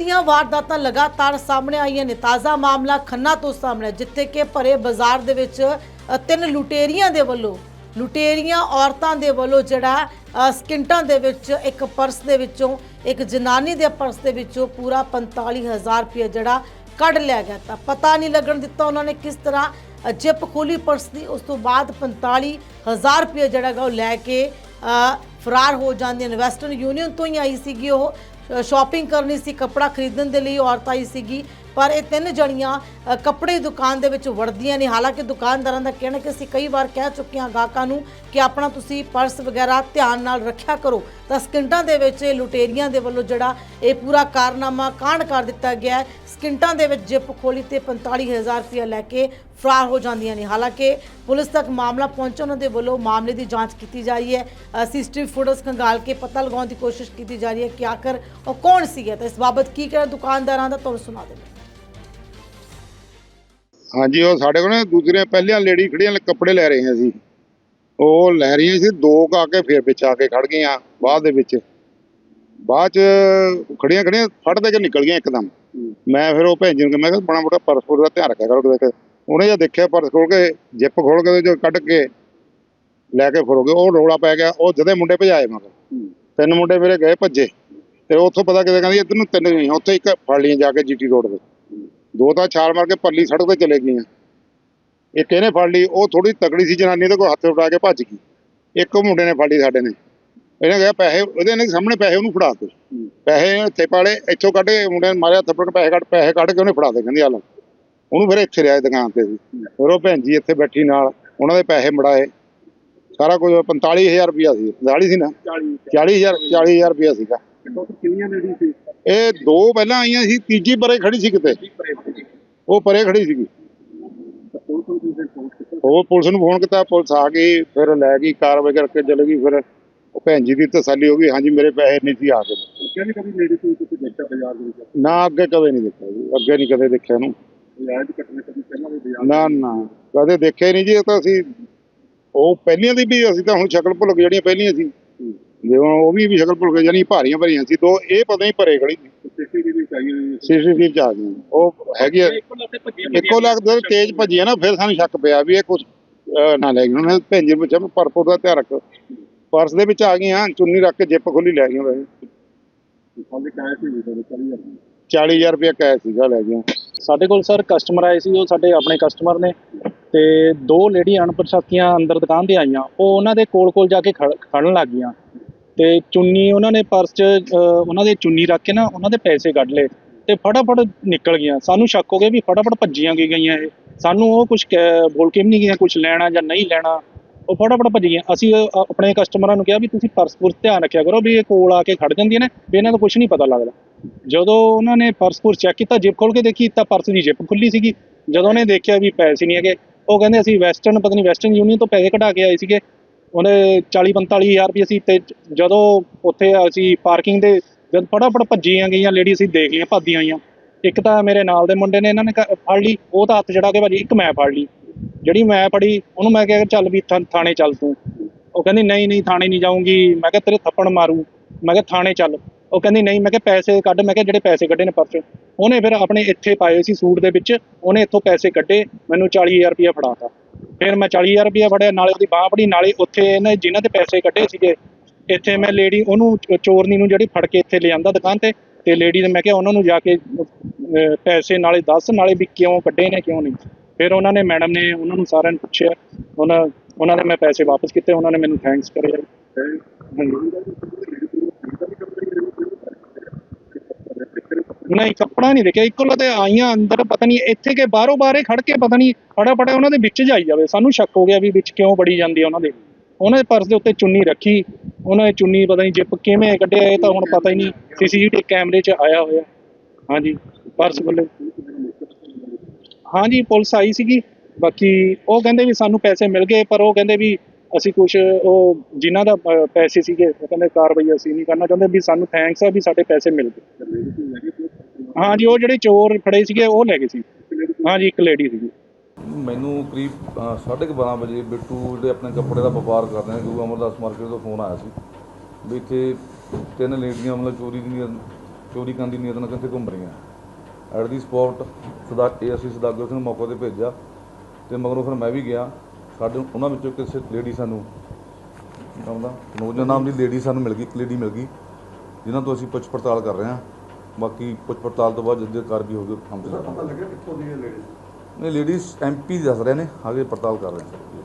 ਦੀਆਂ ਵਾਰਦਾਤਾਂ ਲਗਾਤਾਰ ਸਾਹਮਣੇ ਆਈਆਂ ਨੇ। ਤਾਜ਼ਾ ਮਾਮਲਾ ਖੰਨਾ ਤੋਂ ਸਾਹਮਣੇ ਜਿੱਥੇ ਕਿ ਭਰੇ ਬਾਜ਼ਾਰ ਦੇ ਵਿੱਚ ਤਿੰਨ ਲੁਟੇਰੀਆਂ ਦੇ ਵੱਲੋਂ ਲੁਟੇਰੀਆਂ ਔਰਤਾਂ ਦੇ ਵੱਲੋਂ ਜਿਹੜਾ ਸਕਿੰਟਾਂ ਦੇ ਵਿੱਚ ਇੱਕ ਪਰਸ ਦੇ ਵਿੱਚੋਂ ਇੱਕ ਜਨਾਨੀ ਦੇ ਪਰਸ ਦੇ ਵਿੱਚੋਂ ਪੂਰਾ 45000 ਰੁਪਏ ਜਿਹੜਾ ਕੱਢ ਲਿਆ ਗਿਆ ਤਾਂ ਪਤਾ ਨਹੀਂ ਲੱਗਣ ਦਿੱਤਾ ਉਹਨਾਂ ਨੇ ਕਿਸ ਤਰ੍ਹਾਂ ਅ, ਜਿਪ ਖੋਲੀ ਪਰਸ ਦੀ। ਉਸ ਤੋਂ ਬਾਅਦ 45000 ਰੁਪਏ ਜਿਹੜਾ ਗਾ ਉਹ ਲੈ ਕੇ ਫਰਾਰ ਹੋ ਜਾਂਦੀਆਂ ਨੇ। ਵੈਸਟਰਨ ਯੂਨੀਅਨ ਤੋਂ ਹੀ ਆਈ ਸੀਗੀ ਉਹ। ਸ਼ਾਪਿੰਗ ਕਰਨੀ ਸੀ, ਕੱਪੜਾ ਖਰੀਦਣ ਦੇ ਲਈ ਔਰਤ ਆਈ ਸੀਗੀ। ਪਰ ਇਹ ਤਿੰਨ ਜਣੀਆਂ ਕੱਪੜੇ ਦੁਕਾਨ ਦੇ ਵਿੱਚ ਵੜਦੀਆਂ ਨੇ। ਹਾਲਾਂਕਿ ਦੁਕਾਨਦਾਰਾਂ ਦਾ ਕਹਿਣਾ ਕਿ ਅਸੀਂ ਕਈ ਵਾਰ ਕਹਿ ਚੁੱਕੇ ਹਾਂ ਗਾਹਕਾਂ ਨੂੰ ਕਿ ਆਪਣਾ ਤੁਸੀਂ ਪਰਸ ਵਗੈਰਾ ਧਿਆਨ ਨਾਲ ਰੱਖਿਆ ਕਰੋ। ਤਾਂ ਸਕਿੰਟਾਂ ਦੇ ਵਿੱਚ ਇਹ ਲੁਟੇਰੀਆਂ ਦੇ ਵੱਲੋਂ ਜਿਹੜਾ ਇਹ ਪੂਰਾ ਕਾਰਨਾਮਾ ਕਾਂਡ ਕਰ ਦਿੱਤਾ ਗਿਆ ਸਕਿੰਟਾਂ ਦੇ ਵਿੱਚ ਜਿਪ ਖੋਲੀ ਤੇ 45000 ਰੁਪਏ ਲੈ ਕੇ ਫਰਾਰ ਹੋ ਜਾਂਦੀਆਂ ਨੇ। ਹਾਲਾਂਕਿ ਪੁਲਿਸ ਤੱਕ ਮਾਮਲਾ ਪਹੁੰਚਣ ਉਹਨਾਂ ਦੇ ਵੱਲੋਂ ਮਾਮਲੇ ਦੀ ਜਾਂਚ ਕੀਤੀ ਜਾ ਰਹੀ ਹੈ। ਸੀਸੀਟੀਵੀ ਫੁਟੇਜ ਖੰਗਾਲ ਕੇ ਪਤਾ ਲਗਾਉਣ ਦੀ ਕੋਸ਼ਿਸ਼ ਕੀਤੀ ਜਾ ਰਹੀ ਹੈ ਕਿ ਆਖਰ ਉਹ ਕੌਣ ਸੀਗੇ ਤਾਂ ਇਸ ਬਾਬਤ ਕੀ ਕਹਿਣਾ ਦੁਕਾਨਦਾਰਾਂ ਦਾ ਤੁਹਾਨੂੰ ਸੁਣਾ ਦਿੰਦੇ ਹਾਂਜੀ, ਉਹ ਸਾਡੇ ਕੋਲ ਨਾ ਦੂਸਰੀਆਂ ਪਹਿਲੀਆਂ ਲੇਡੀ ਖੜੀਆਂ ਕੱਪੜੇ ਲੈ ਰਹੀਆਂ ਸੀ। ਉਹ ਲੈ ਰਹੀਆਂ ਸੀ, ਦੋ ਕੁ ਕੇ ਫਿਰ ਵਿੱਚ ਆ ਕੇ ਖੜ ਗਈਆਂ, ਬਾਅਦ ਦੇ ਵਿੱਚ। ਬਾਅਦ ਚ ਖੜੀਆਂ ਖੜੀਆਂ ਫੜ ਦੇ ਕੇ ਨਿਕਲ ਗਈਆਂ ਇੱਕਦਮ। ਮੈਂ ਫਿਰ ਉਹ ਭੈਣ ਜੀ ਨੂੰ ਕਿਹਾ, ਮੈਂ ਕਿਹਾ, ਬੜਾ ਮੋਟਾ ਪਰਸ ਦਾ ਧਿਆਨ ਰੱਖਿਆ ਕਰੋ ਉਹਨੇ ਜਦ ਦੇਖਿਆ ਪਰਸ ਖੋਲ ਕੇ, ਜਿੱਪ ਖੋਲ ਕੇ ਜੋ ਕੱਢ ਕੇ ਲੈ ਕੇ ਫਰੋਗੇ ਉਹ ਰੋਲਾ ਪੈ ਗਿਆ ਉਹ ਜਦੇ ਮੁੰਡੇ ਭਜਾਏ ਮਗਰ ਤਿੰਨ ਮੁੰਡੇ ਮੇਰੇ ਗਏ ਭੱਜੇ ਤੇ ਉੱਥੋਂ ਪਤਾ ਕਿਤੇ ਕਹਿੰਦੀ ਇੱਧਰ ਨੂੰ ਤਿੰਨ ਗਈਆਂ ਉੱਥੇ ਇੱਕ ਫੜ ਲਈਆਂ ਜਾ ਕੇ ਜੀਟੀ ਰੋਡ ਤੇ। ਦੋ ਤਾਂ ਛਾਲ ਮਾਰ ਕੇ ਪਰਲੀ ਸੜਕ ਤੇ ਚਲੇ ਗਈਆਂ। ਇੱਕ ਇਹਨੇ ਫੜ ਲਈ ਉਹ ਥੋੜੀ ਤਕੜੀ ਸੀ ਜਨਾਨੀ ਤੇ ਕੋਈ ਹੱਥ ਉਠਾ ਕੇ ਭੱਜ ਗਈ। ਇੱਕ ਮੁੰਡੇ ਨੇ ਫੜ ਲਈ ਸਾਡੇ ਨੇ। ਇਹਨੇ ਕਿਹਾ ਪੈਸੇ ਉਹਦੇ ਨੇ ਸਾਹਮਣੇ ਪੈਸੇ ਉਹਨੂੰ ਫੜਾ ਦੇ ਪੈਸੇ ਇੱਥੇ ਪਾਲੇ ਇੱਥੋਂ ਕੱਢ ਕੇ ਮੁੰਡੇ ਨੇ ਮਾਰਿਆ ਥੱਪੜ ਪੈਸੇ ਕੱਢ ਪੈਸੇ ਕੱਢ ਕੇ ਉਹਨੇ ਫੜਾ ਦੇ ਕਹਿੰਦੀ ਆ ਲਓ ਉਹਨੂੰ ਫਿਰ ਇੱਥੇ ਰਿਆ ਦੁਕਾਨ ਤੇ। ਸੀ ਫਿਰ ਉਹ ਭੈਣ ਜੀ ਇੱਥੇ ਬੈਠੀ ਨਾਲ ਉਹਨਾਂ ਦੇ ਪੈਸੇ ਮੜਾਏ। ਸਾਰਾ ਕੁਝ 45000 ਰੁਪਇਆ ਸੀ 40 ਸੀ ਨਾ? 40000 40000 ਰੁਪਇਆ ਸੀਗਾ। ਕਿੰਨੀਆਂ ਲੇਡੀ ਸੀ ਇਹ ਦੋ ਪਹਿਲਾਂ ਆਈਆਂ ਸੀ, ਤੀਜੀ ਪਰੇ ਖੜੀ ਸੀ ਕਿਤੇ। ਉਹ ਪਰੇ ਖੜੀ ਸੀਗੀ। ਉਹ ਪੁਲਿਸ ਨੂੰ ਫੋਨ ਕੀਤਾ, ਪੁਲਿਸ ਆ ਗਈ, ਫਿਰ ਲੈ ਗਈ, ਕਾਰਵਾਈ ਕਰਕੇ ਚਲੇ ਗਈ, ਫਿਰ ਉਹ ਭੈਣ ਜੀ ਦੀ ਤਸੱਲੀ ਹੋ ਗਈ, ਹਾਂਜੀ, ਮੇਰੇ ਪੈਸੇ ਨਹੀਂ ਸੀ, ਆ ਗਏ। ਨਾ, ਅੱਗੇ ਕਦੇ ਨਹੀਂ ਦੇਖਿਆ ਜੀ, ਅੱਗੇ ਨਹੀਂ ਕਦੇ ਦੇਖਿਆ ਇਹਨੂੰ ਨਾ ਨਾ, ਕਦੇ ਦੇਖਿਆ ਹੀ ਨਹੀਂ ਜੀ, ਇਹ ਤਾਂ ਅਸੀਂ ਉਹ ਪਹਿਲੀਆਂ ਦੀ ਵੀ ਅਸੀਂ ਤਾਂ ਹੁਣ ਸ਼ਕਲ ਭੁੱਲ ਗਏ ਜਿਹੜੀਆਂ ਪਹਿਲੀਆਂ ਸੀ। ਜਿਵੇਂ ਉਹ ਵੀ ਵੀ ਸ਼ਕਲ ਭੁੱਲ ਗਏ ਜਾਨੀ ਭਾਰੀਆਂ ਭਰੀਆਂ ਸੀ ਦੋ ਇਹ ਪਤਾ ਨਹੀਂ ਭਰੇ ਖੜੀ। ਸੀਸੀਟੀਵੀ ਚ ਆ ਉਹ ਹੈਗੀ ਇੱਕੋ ਭੱਜੀ ਲੱਖ ਦੇ ਤੇਜ਼ ਭੱਜੀ ਆ ਨਾ ਫਿਰ ਸਾਨੂੰ ਸ਼ੱਕ ਪਿਆ ਵੀ ਇਹ ਕੁਝ ਨਾ ਲੈ ਗਈ। ਉਹਨੇ ਭੈਣ ਜੀ ਨੂੰ ਪੁੱਛਿਆ ਵੀ ਪਰਪੁਰ ਦਾ ਧਿਆਨ ਰੱਖ। ਪਰਸ ਦੇ ਵਿੱਚ ਆ ਗਈਆਂ ਚੁੰਨੀ ਰੱਖ ਕੇ ਜਿੱਪ ਖੋਲੀ ਲੈ ਗਈਆਂ ਵੈਸੇ ਸਾਡੇ ਕਾਇ ਸੀ ਵੀ ਤੇ ਚਲੀ ਜਾਂਦੀ 40000 ਰੁਪਏ ਕੈਸ਼ ਸੀਗਾ ਲੈ ਗਈਆਂ। ਸਾਡੇ ਕੋਲ ਸਰ ਕਸਟਮਰ ਆਏ ਸੀ ਉਹ ਸਾਡੇ ਆਪਣੇ ਕਸਟਮਰ ਨੇ। ਤੇ ਦੋ ਲੇਡੀ ਅਣਪਛਾਤੀਆਂ ਅੰਦਰ ਦੁਕਾਨ ਤੇ ਆਈਆਂ। ਉਹ ਉਹਨਾਂ ਦੇ ਕੋਲ ਕੋਲ ਜਾ ਕੇ ਖੜ- ਖੜਨ ਲੱਗ ਗਈਆਂ। ਤੇ ਚੁੰਨੀ ਉਹਨਾਂ ਨੇ ਪਰਸ 'ਚ ਉਹਨਾਂ ਦੇ ਚੁੰਨੀ ਰੱਖ ਕੇ ਨਾ ਉਹਨਾਂ ਦੇ ਪੈਸੇ ਕੱਢ ਲਏ ਤੇ ਫਟਾਫਟ ਨਿਕਲ ਗਈਆਂ। ਸਾਨੂੰ ਸ਼ੱਕ ਹੋ ਗਿਆ ਵੀ ਫਟਾਫਟ ਭੱਜੀਆਂ ਕੀ ਗਈਆਂ ਇਹ। ਸਾਨੂੰ ਉਹ ਕੁਝ ਬੋਲ ਕੇ ਵੀ ਨਹੀਂ ਗਈਆਂ ਕੁਝ ਲੈਣਾ ਜਾਂ ਨਹੀਂ ਲੈਣਾ। ਉਹ ਫਟਾਫਟ ਭੱਜ ਗਈਆਂ। ਅਸੀਂ ਆਪਣੇ ਕਸਟਮਰਾਂ ਨੂੰ ਕਿਹਾ ਵੀ ਤੁਸੀਂ ਪਰਸ ਪੁਰਸ ਧਿਆਨ ਰੱਖਿਆ ਕਰੋ ਵੀ ਇਹ ਕੋਲ ਆ ਕੇ ਖੜ ਜਾਂਦੀਆਂ ਨੇ, ਵੀ ਇਹਨਾਂ ਦਾ ਕੁਝ ਨਹੀਂ ਪਤਾ ਲੱਗਦਾ। ਜਦੋਂ ਉਹਨਾਂ ਨੇ ਪਰਸ ਪੁਰਸ ਚੈੱਕ ਕੀਤਾ, ਜਿਪ ਖੋਲ ਕੇ ਦੇਖੀ ਤਾਂ ਪਰਸ ਦੀ ਜਿਪ ਖੁੱਲੀ ਸੀਗੀ। ਜਦੋਂ ਉਹਨੇ ਦੇਖਿਆ ਵੀ ਪੈਸੇ ਨਹੀਂ ਹੈਗੇ ਉਹ ਕਹਿੰਦੇ ਅਸੀਂ ਵੈਸਟਰਨ, ਪਤਾ ਨਹੀਂ ਵੈਸਟਰਨ ਯੂਨੀਅਨ ਤੋਂ ਪੈਸੇ ਕਢਾ ਕੇ ਆਏ ਸੀਗੇ। ਉਹਨੇ 40 45000 ਰੁਪਏ ਸੀ ਤੇ ਜਦੋਂ ਉੱਥੇ ਅਸੀਂ ਪਾਰਕਿੰਗ ਦੇ ਜਦ ਫਟਾਫਟ ਭੱਜੀਆਂ ਗਈਆਂ ਲੇਡੀ ਅਸੀਂ ਦੇਖ ਲਈਆਂ ਭੱਜਦੀਆਂ ਆਈਆਂ। ਇੱਕ ਤਾਂ ਮੇਰੇ ਨਾਲ ਦੇ ਮੁੰਡੇ ਨੇ ਇਹਨਾਂ ਨੇ ਕ- ਫੜ ਲਈ, ਉਹ ਤਾਂ ਹੱਥ ਜੜਾ ਕੇ ਭਾਜੀ ਇੱਕ ਮੈਂ ਫੜ ਲਈ। ਜਿਹੜੀ ਮੈਂ ਫੜੀ, ਉਹਨੂੰ ਮੈਂ ਕਿਹਾ, ਚੱਲ ਵੀ ਥਾਣੇ ਚੱਲ ਤੂੰ। ਉਹ ਕਹਿੰਦੀ, ਨਹੀਂ ਨਹੀਂ, ਥਾਣੇ ਨਹੀਂ ਜਾਊਂਗੀ। ਮੈਂ ਕਿਹਾ, ਤੇਰੇ ਥੱਪੜ ਮਾਰੂ। ਮੈਂ ਕਿਹਾ, ਥਾਣੇ ਚੱਲ। ਉਹ ਕਹਿੰਦੀ, ਨਹੀਂ, ਮੈਂ ਕਿਹਾ ਪੈਸੇ ਕੱਢ। ਮੈਂ ਕਿਹਾ, ਜਿਹੜੇ ਪੈਸੇ ਕੱਢੇ ਨੇ ਪਰਸ ਉਹਨੇ ਫਿਰ ਆਪਣੇ ਇੱਥੇ ਪਾਏ ਸੀ ਸੂਟ ਦੇ ਵਿੱਚ। ਉਹਨੇ ਇੱਥੋਂ ਪੈਸੇ ਕੱਢੇ, ਮੈਨੂੰ 40000 ਰੁਪਇਆ ਫੜਾਤਾ। ਫਿਰ ਮੈਂ 40000 ਰੁਪਇਆ ਫੜਿਆ, ਨਾਲੇ ਉਹਦੀ ਬਾਂਹ ਫੜੀ, ਨਾਲੇ ਉੱਥੇ ਇਹਨੇ ਜਿਨ੍ਹਾਂ ਦੇ ਪੈਸੇ ਕੱਢੇ ਸੀਗੇ, ਇੱਥੇ ਮੈਂ ਲੇਡੀ, ਉਹਨੂੰ ਚੋਰਨੀ ਨੂੰ ਜਿਹੜੀ ਫੜ ਕੇ ਇੱਥੇ ਲਿਆਂਦਾ ਦੁਕਾਨ ਤੇ ਤੇ ਲੇਡੀ ਨੇ ਮੈਂ ਕਿਹਾ, ਉਹਨਾਂ ਨੂੰ ਜਾ ਕੇ ਪੈਸੇ ਨਾਲੇ ਦੱਸ, ਨਾਲੇ ਵੀ ਕਿਉਂ ਕੱਢੇ ਨੇ, ਕਿਉਂ ਨਹੀਂ? ਫਿਰ ਉਹਨਾਂ ਨੇ, ਮੈਡਮ ਨੇ ਉਹਨਾਂ ਨੂੰ ਸਾਰਿਆਂ ਨੂੰ ਪੁੱਛਿਆ। ਉਹਨਾਂ ਉਹਨਾਂ ਨੇ ਮੈਂ ਪੈਸੇ ਵਾਪਸ ਕੀਤੇ, ਉਹਨਾਂ ਨੇ ਮੈਨੂੰ ਥੈਂਕਸ ਕਰਿਆ। ਨਹੀਂ ਕੱਪੜਾ ਨਹੀਂ ਦੇਖਿਆ। ਇੱਕੋ ਲਤੇ ਆਈਆਂ ਅੰਦਰ, ਪਤਾ ਨਹੀਂ ਇੱਥੇ ਕੇ ਬਾਹਰੋਂ ਬਾਹਰੇ ਖੜ ਕੇ ਪਤਾ ਨਹੀਂ ਫਟਾਫਟ ਉਹਨਾਂ ਦੇ ਵਿੱਚ ਜਾਈ ਜਾਵੇ। ਸਾਨੂੰ ਸ਼ੱਕ ਹੋ ਗਿਆ ਵੀ ਵਿੱਚ ਕਿਉਂ ਬੜੀ ਜਾਂਦੀ ਆ ਉਹਨਾਂ ਦੇ। ਉਹਨਾਂ ਦੇ ਪਰਸ ਦੇ ਉੱਤੇ ਚੁੰਨੀ ਰੱਖੀ। ਉਹਨਾਂ ਨੇ ਚੁੰਨੀ ਪਤਾ ਨਹੀਂ ਜਿੱਪ ਕਿਵੇਂ ਕੱਢਿਆ, ਇਹ ਤਾਂ ਹੁਣ ਪਤਾ ਹੀ ਨਹੀਂ। ਸੀਸੀਟੀਵੀ ਕੈਮਰੇ 'ਚ ਆਇਆ ਹੋਇਆ। ਹਾਂਜੀ, ਪਰਸ ਵੱਲੋਂ। ਹਾਂਜੀ, ਪੁਲਿਸ ਆਈ ਸੀਗੀ। ਬਾਕੀ ਉਹ ਕਹਿੰਦੇ ਵੀ ਸਾਨੂੰ ਪੈਸੇ ਮਿਲ ਗਏ, ਪਰ ਉਹ ਕਹਿੰਦੇ ਵੀ ਅਸੀਂ ਕੁਝ ਉਹ ਜਿਨ੍ਹਾਂ ਦਾ ਪੈਸੇ ਸੀਗੇ, ਉਹ ਕਹਿੰਦੇ ਕਾਰਵਾਈ ਅਸੀਂ ਨਹੀਂ ਕਰਨਾ ਚਾਹੁੰਦੇ, ਵੀ ਸਾਨੂੰ ਥੈਂਕਸ ਆ ਵੀ ਸਾਡੇ ਪੈਸੇ ਮਿਲ ਗਏ। ਹਾਂਜੀ ਉਹ ਜਿਹੜੇ ਚੋਰ ਫੜੇ ਸੀਗੇ ਉਹ ਲੈ ਗਏ ਸੀ। ਹਾਂਜੀ ਇੱਕ ਲੇਡੀ ਸੀਗੀ। ਮੈਨੂੰ ਕਰੀਬ ਅ, ਸਾਢੇ ਕੁ 12 ਵਜੇ ਬਿੱਟੂ ਜਿਹੜੇ ਆਪਣੇ ਕੱਪੜੇ ਦਾ ਵਪਾਰ ਕਰਦੇ ਨੇ ਗੁਰੂ ਅਮਰਦਾਸ ਮਾਰਕੀਟ ਤੋਂ ਫੋਨ ਆਇਆ ਸੀ ਵੀ ਇੱਥੇ ਤਿੰਨ ਲੇਡੀਆਂ ਮਤਲਬ ਚੋਰੀ ਦੀਆਂ ਚੋਰੀ ਕਰਨ ਦੀ ਨੀਅਤ ਨਾਲ ਕਿੱਥੇ ਘੁੰਮ ਰਹੀਆਂ। ਐਟ ਦੀ ਸਪੌਟ ਸਦਾ ਇਹ ਅਸੀਂ ਸਦਾਗਰ ਸਿੰਘ ਮੌਕੇ ਤੇ ਭੇਜਿਆ ਤੇ ਮਗਰੋਂ ਫਿਰ ਮੈਂ ਵੀ ਗਿਆ। ਸਾਡੇ ਉਹਨਾਂ ਵਿੱਚੋਂ ਕਿਸੇ ਲੇਡੀ ਸਾਨੂੰ ਨਾਮ ਦਾ ਨੋਜਨ ਨਾਮ ਦੀ ਲੇਡੀ ਸਾਨੂੰ ਮਿਲ ਗਈ ਇੱਕ ਲੇਡੀ ਮਿਲ ਗਈ ਜਿਨ੍ਹਾਂ ਤੋਂ ਅਸੀਂ ਪੁੱਛ ਪੜਤਾਲ ਕਰ ਰਹੇ ਹਾਂ। ਬਾਕੀ ਪੁੱਛ ਪੜਤਾਲ ਤੋਂ ਬਾਅਦ ਜਿੱਦੇ ਕਾਰ ਵੀ ਹੋਊਗੀ ਹਮ ਪਤਾ ਲੱਗਿਆ ਕਿੱਥੋਂ ਦੀ ਇਹ ਲੇਡੀ ਨਹੀਂ ਲੇਡੀਜ਼ ਐਮਪੀ ਦੱਸ ਰਹੇ ਨੇ ਆਗੇ ਪੜਤਾਲ ਕਰ ਰਹੇ ਹਾਂ